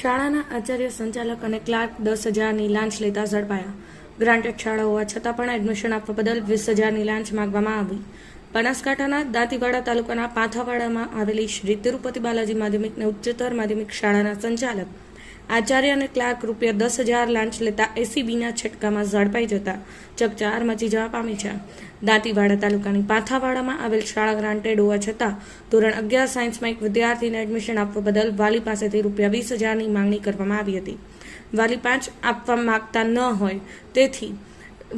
શાળાના આચાર્ય સંચાલક અને ક્લાર્ક દસ હજારની લાંચ લેતા ઝડપાયા. ગ્રાન્ટેડ શાળા હોવા છતાં પણ એડમિશન આપવા બદલ વીસ હજારની લાંચ માગવામાં આવી. બનાસકાંઠાના દાંતીવાડા તાલુકાના પાથાવાડામાં આવેલી શ્રી તિરુપતિ બાલાજી માધ્યમિક અને ઉચ્ચતર માધ્યમિક શાળાના સંચાલક આચાર્ય અને ક્લાર્ક રૂપિયા દસ હજાર લાંચ લેતા એસીબીના છટકામાં ઝડપાઈ જતા ચકચાર મચી જવા પામી છે. દાંતીવાડા તાલુકાની પાથાવાડામાં આવેલ શાળા ગ્રાન્ટેડ હોવા છતાં ધોરણ અગિયાર સાયન્સમાં એક વિદ્યાર્થીને એડમિશન આપવા બદલ વાલી પાસેથી રૂપિયા વીસ હજારની માંગણી કરવામાં આવી હતી. વાલી પાંચ આપવા માગતા ન હોય તેથી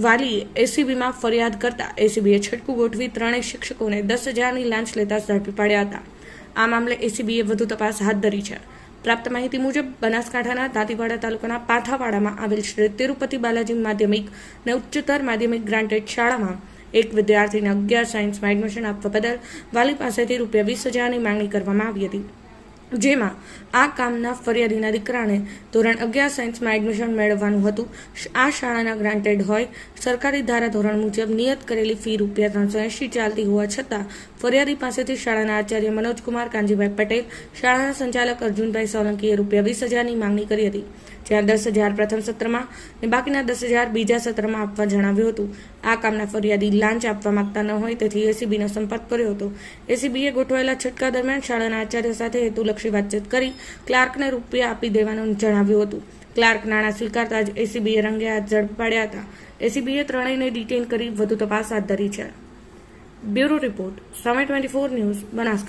વાલીએ એસીબીમાં ફરિયાદ કરતા એસીબીએ છટકું ગોઠવી ત્રણેય શિક્ષકોને દસ હજારની લાંચ લેતા ઝડપી પાડ્યા હતા. આ મામલે એસીબીએ વધુ તપાસ હાથ ધરી છે. પ્રાપ્ત માહિતી મુજબ, બનાસકાંઠાના દાંતીવાડા તાલુકાના પાથાવાડામાં આવેલ શ્રી તિરુપતિ બાલાજી માધ્યમિક અને ઉચ્ચતર માધ્યમિક ગ્રાન્ટેડ શાળામાં એક વિદ્યાર્થીને અગિયાર સાયન્સમાં એડમિશન આપવા બદલ વાલી પાસેથી રૂપિયા વીસ હજારની માંગણી કરવામાં આવી હતી. જેમાં આ કામના ફરિયાદીના દીકરાને ધોરણ અગિયાર સાયન્સમાં એડમિશન મેળવવાનું હતું. આ શાળાના ગ્રાન્ટેડ હોય. સરકારી ધારા ધોરણ મુજબ નિયત કરેલી ફી રૂપિયા ત્રણસો એંશી ચાલતી હોવા છતાં ફરિયાદી પાસેથી શાળાના આચાર્ય મનોજકુમાર કાંજીભાઈ પટેલ, શાળાના સંચાલક અર્જુનભાઈ સોલંકીએ રૂપિયા વીસ હજારની માંગણી કરી હતી. જ્યાં દસ હજાર પ્રથમ સત્રમાં અને બાકીના દસ હજાર બીજા સત્રમાં આપવા જણાવ્યું હતું. આ કામના ફરિયાદી લાંચ આપવા માંગતા ન હોય તેથી એસીબીનો સંપર્ક કર્યો હતો. એસીબીએ ગોઠવાયેલા છટકા દરમિયાન શાળાના આચાર્ય સાથે હેતુલક્ષી વાતચીત કરી ક્લાર્કને રૂપિયા આપી દેવાનું જણાવ્યું હતું. ક્લાર્ક નાણાં સ્વીકારતા જ એસીબીએ રંગે હાથ ઝડપ પાડ્યા હતા. એસીબીએ ત્રણેયને ડિટેન કરી વધુ તપાસ હાથ ધરી છે. બ્યુરો રિપોર્ટ, સમય ટ્વેન્ટી ફોર ન્યૂઝ, બનાસકાંઠા.